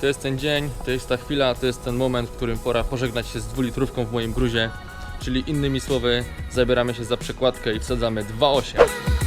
To jest ten dzień, to jest ta chwila, to jest ten moment, w którym pora pożegnać się z dwulitrówką w moim gruzie. Czyli innymi słowy, zabieramy się za przekładkę i wsadzamy 2,8.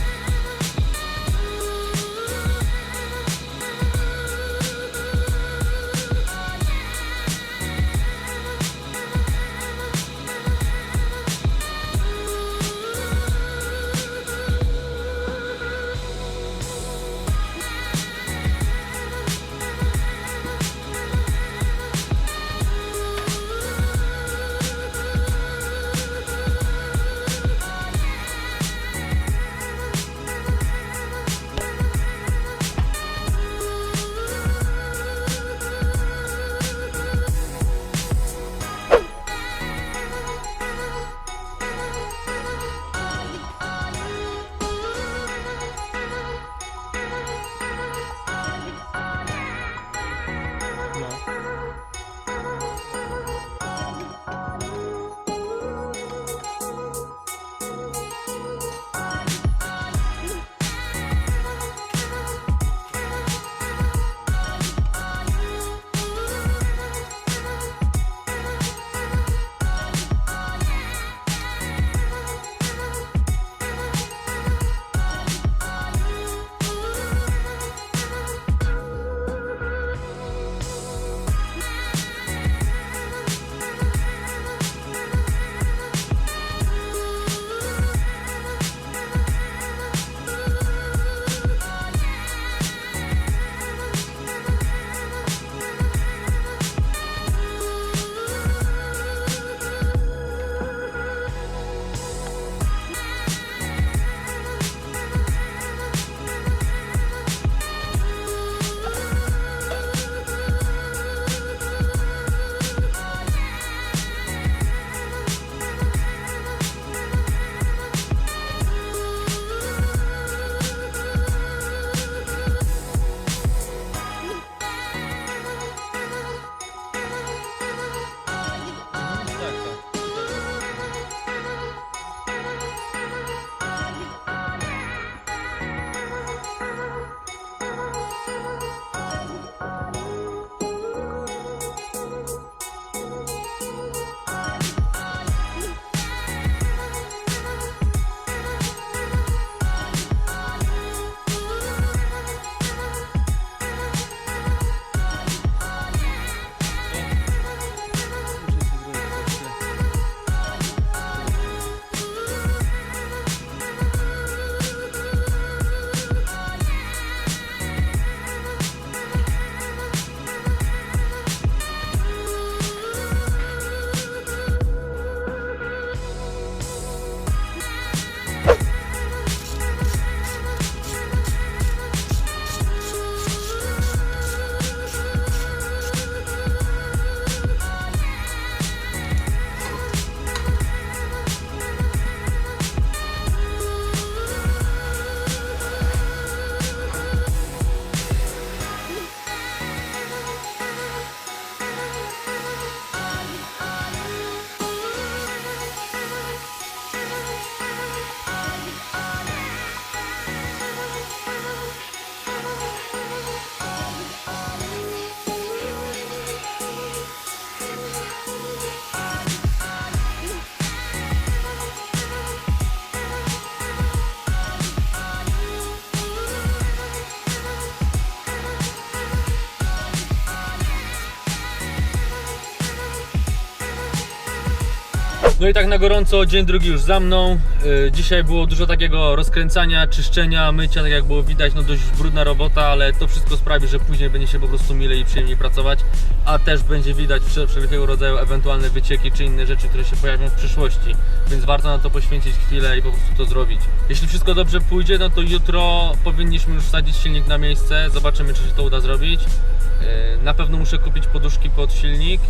No i tak na gorąco, dzień drugi już za mną. Yy, Dzisiaj było dużo takiego rozkręcania, czyszczenia, mycia, tak jak było widać, no dość brudna robota, ale to wszystko sprawi, że później będzie się po prostu milej i przyjemniej pracować, a też będzie widać wszel- wszelkiego rodzaju ewentualne wycieki czy inne rzeczy, które się pojawią w przyszłości, więc warto na to poświęcić chwilę i po prostu to zrobić. Jeśli wszystko dobrze pójdzie, no to jutro powinniśmy już wsadzić silnik na miejsce, zobaczymy czy się to uda zrobić. Yy, Na pewno muszę kupić poduszki pod silnik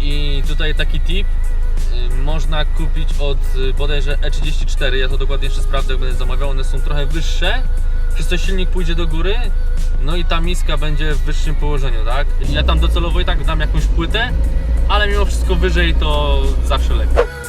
i tutaj taki tip, Y, można kupić od y, bodajże E34, ja to dokładnie jeszcze sprawdzę, jak będę zamawiał, one są trochę wyższe, przez to silnik pójdzie do góry, no i ta miska będzie w wyższym położeniu, tak? Ja tam docelowo i tak dam jakąś płytę, ale mimo wszystko wyżej to zawsze lepiej.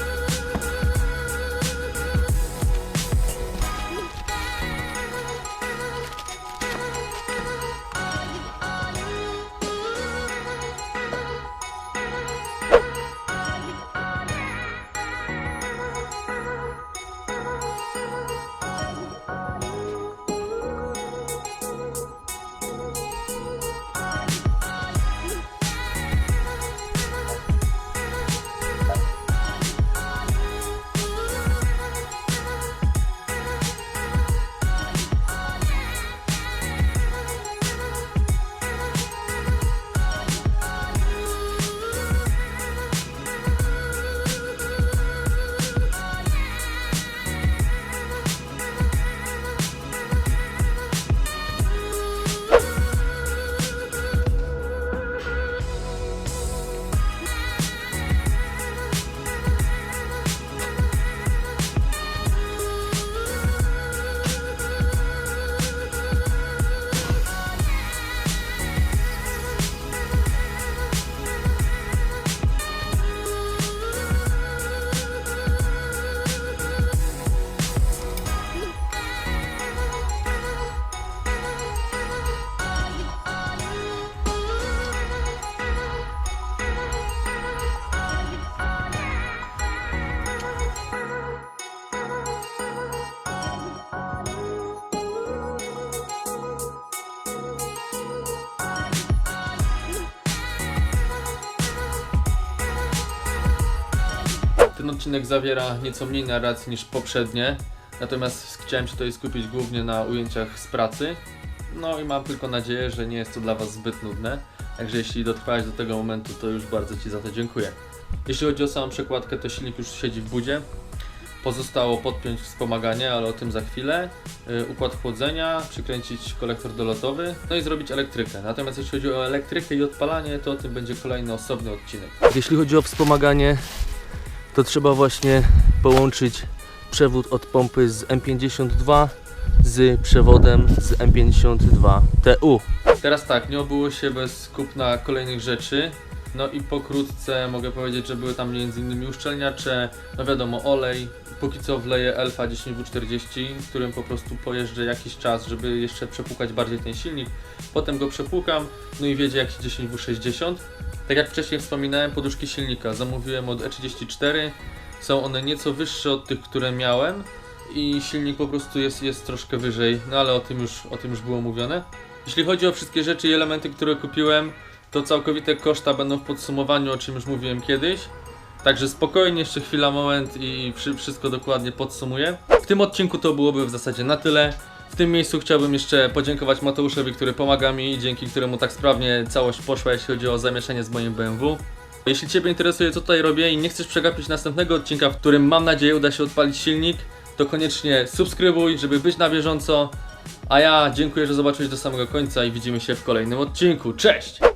Ten odcinek zawiera nieco mniej narracji niż poprzednie, natomiast chciałem się tutaj skupić głównie na ujęciach z pracy. No i mam tylko nadzieję, że nie jest to dla Was zbyt nudne. Także jeśli dotrwałeś do tego momentu, to już bardzo Ci za to dziękuję. Jeśli chodzi o samą przekładkę, to silnik już siedzi w budzie. Pozostało podpiąć wspomaganie, ale o tym za chwilę. Yy, układ chłodzenia, przykręcić kolektor dolotowy, no i zrobić elektrykę. Natomiast jeśli chodzi o elektrykę i odpalanie, to o tym będzie kolejny osobny odcinek. Jeśli chodzi o wspomaganie, to trzeba właśnie połączyć przewód od pompy z M52 z przewodem z M52 TU. Teraz tak, nie obyło się bez kupna kolejnych rzeczy. No i pokrótce mogę powiedzieć, że były tam m.in. uszczelniacze, no wiadomo, olej. Póki co wleję Elfa 10W40, którym po prostu pojeżdżę jakiś czas, żeby jeszcze przepłukać bardziej ten silnik. Potem go przepłukam, no i wiedzie jakiś 10W60. Tak jak wcześniej wspominałem, poduszki silnika zamówiłem od E34. Są one nieco wyższe od tych, które miałem i silnik po prostu jest, jest troszkę wyżej, no ale o tym, już, o tym już było mówione. Jeśli chodzi o wszystkie rzeczy i elementy, które kupiłem, to całkowite koszta będą w podsumowaniu, o czym już mówiłem kiedyś. Także spokojnie, jeszcze chwila, moment i wszy- wszystko dokładnie podsumuję. W tym odcinku to byłoby w zasadzie na tyle. W tym miejscu chciałbym jeszcze podziękować Mateuszowi, który pomaga mi i dzięki któremu tak sprawnie całość poszła, jeśli chodzi o zamieszanie z moim BMW. Jeśli Ciebie interesuje, co tutaj robię i nie chcesz przegapić następnego odcinka, w którym mam nadzieję uda się odpalić silnik, to koniecznie subskrybuj, żeby być na bieżąco. A ja dziękuję, że zobaczyłeś do samego końca i widzimy się w kolejnym odcinku. Cześć!